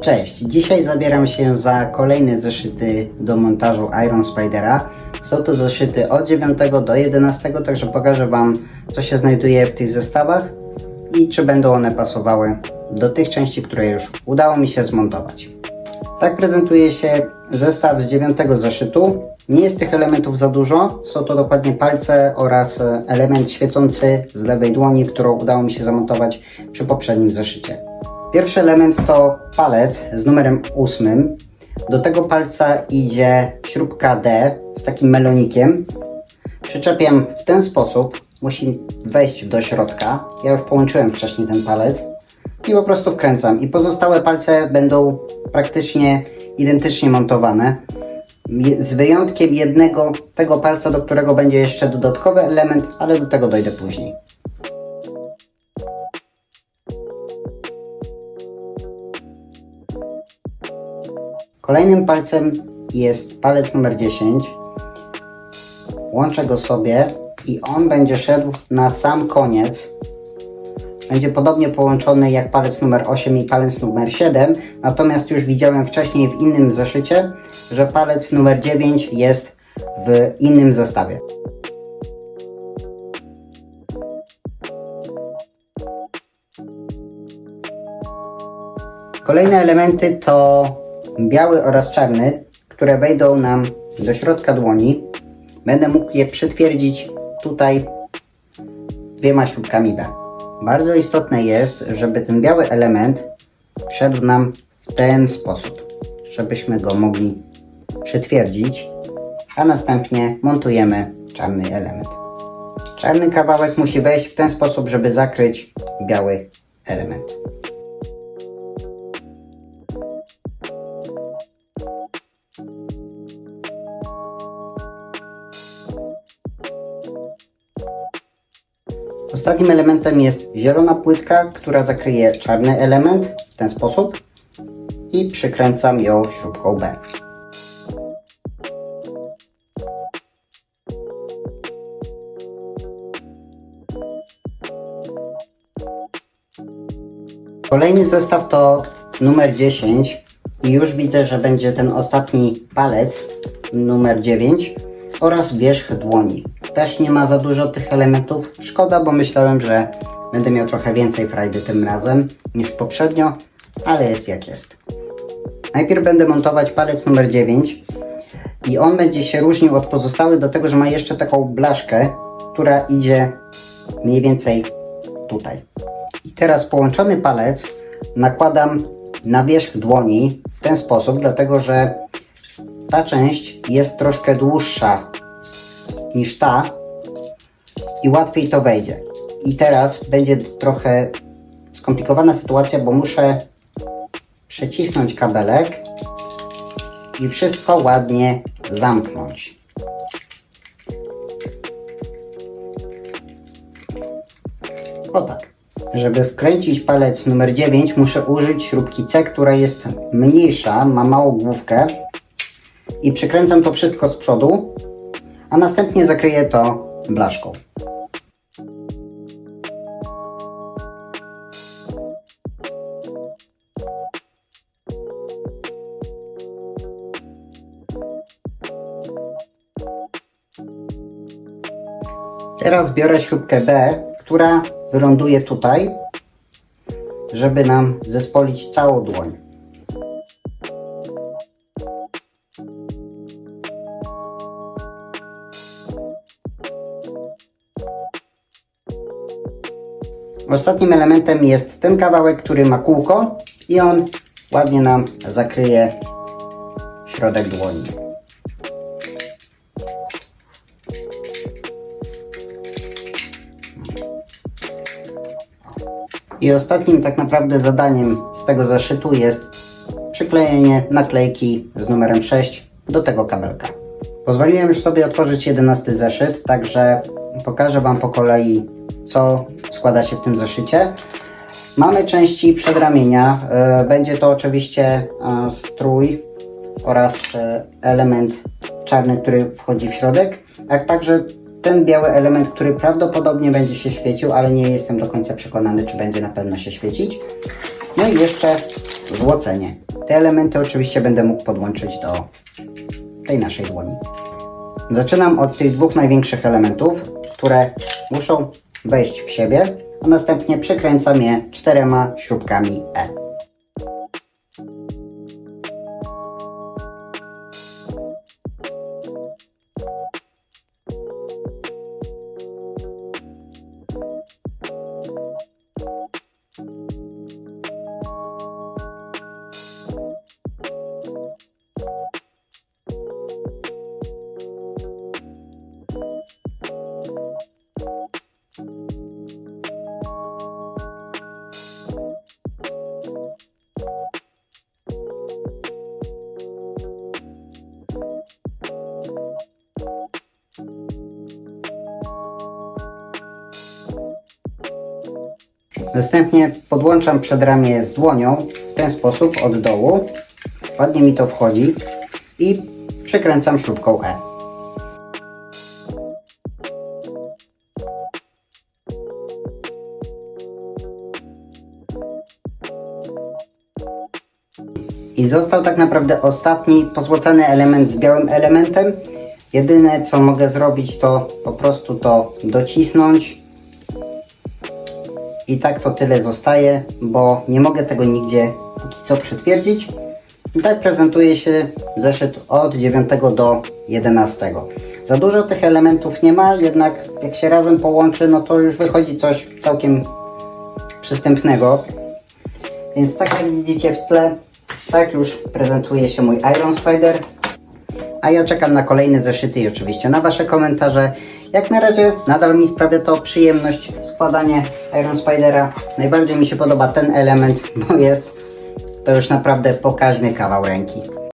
Cześć, dzisiaj zabieram się za kolejne zeszyty do montażu Iron Spidera. Są to zeszyty od 9 do 11, także pokażę Wam co się znajduje w tych zestawach i czy będą one pasowały do tych części, które już udało mi się zmontować. Tak prezentuje się zestaw z 9 zeszytu. Nie jest tych elementów za dużo, są to dokładnie palce oraz element świecący z lewej dłoni, którą udało mi się zamontować przy poprzednim zeszycie. Pierwszy element to palec z numerem 8. Do tego palca idzie śrubka D z takim melonikiem. Przyczepiam w ten sposób, musi wejść do środka. Ja już połączyłem wcześniej ten palec i po prostu wkręcam. I pozostałe palce będą praktycznie identycznie montowane. Z wyjątkiem jednego, tego palca, do którego będzie jeszcze dodatkowy element, ale do tego dojdę później. Kolejnym palcem jest palec numer 10. Łączę go sobie i on będzie szedł na sam koniec. Będzie podobnie połączony jak palec numer 8 i palec numer 7, natomiast już widziałem wcześniej w innym zeszycie, że palec numer 9 jest w innym zestawie. Kolejne elementy to biały oraz czarny, które wejdą nam do środka dłoni. Będę mógł je przytwierdzić tutaj dwiema śrubkami B. Bardzo istotne jest, żeby ten biały element wszedł nam w ten sposób, żebyśmy go mogli przytwierdzić, a następnie montujemy czarny element. Czarny kawałek musi wejść w ten sposób, żeby zakryć biały element. Ostatnim elementem jest zielona płytka, która zakryje czarny element w ten sposób i przykręcam ją śrubką B. Kolejny zestaw to numer 10 i już widzę, że będzie ten ostatni palec numer 9 oraz wierzch dłoni. Też nie ma za dużo tych elementów. Szkoda, bo myślałem, że będę miał trochę więcej frajdy tym razem niż poprzednio, ale jest jak jest. Najpierw będę montować palec numer 9 i on będzie się różnił od pozostałych do tego, że ma jeszcze taką blaszkę, która idzie mniej więcej tutaj. I teraz połączony palec nakładam na wierzch dłoni w ten sposób, dlatego że ta część jest troszkę dłuższa niż ta i łatwiej to wejdzie. I teraz będzie trochę skomplikowana sytuacja, bo muszę przecisnąć kabelek i wszystko ładnie zamknąć. O tak. Żeby wkręcić palec numer 9 muszę użyć śrubki C, która jest mniejsza, ma małą główkę i przykręcam to wszystko z przodu, a następnie zakryję to blaszką. Teraz biorę śrubkę B, która wyląduje tutaj, żeby nam zespolić całą dłoń. Ostatnim elementem jest ten kawałek, który ma kółko i on ładnie nam zakryje środek dłoni. I ostatnim tak naprawdę zadaniem z tego zeszytu jest przyklejenie naklejki z numerem 6 do tego kabelka. Pozwoliłem już sobie otworzyć 11 zeszyt, także pokażę Wam po kolei, co składa się w tym zeszycie. Mamy części przedramienia. e, Będzie to oczywiście e, strój oraz e, element czarny, który wchodzi w środek, jak także ten biały element, który prawdopodobnie będzie się świecił, ale nie jestem do końca przekonany, czy będzie na pewno się świecić. No i jeszcze złocenie. Te elementy oczywiście będę mógł podłączyć do tej naszej dłoni. Zaczynam od tych dwóch największych elementów, które muszą wejść w siebie, a następnie przykręcam je czterema śrubkami E. Następnie podłączam przedramię z dłonią w ten sposób od dołu. Ładnie mi to wchodzi i przykręcam śrubką E. I został tak naprawdę ostatni pozłocany element z białym elementem. Jedyne co mogę zrobić to po prostu to docisnąć i tak to tyle zostaje, bo nie mogę tego nigdzie póki co przytwierdzić. Tak prezentuje się zeszyt od 9 do 11. Za dużo tych elementów nie ma, jednak jak się razem połączy, no to już wychodzi coś całkiem przystępnego. Więc tak jak widzicie w tle, tak już prezentuje się mój Iron Spider. A ja czekam na kolejne zeszyty i oczywiście na Wasze komentarze. Jak na razie nadal mi sprawia to przyjemność składanie Iron Spidera. Najbardziej mi się podoba ten element, bo jest to już naprawdę pokaźny kawał ręki.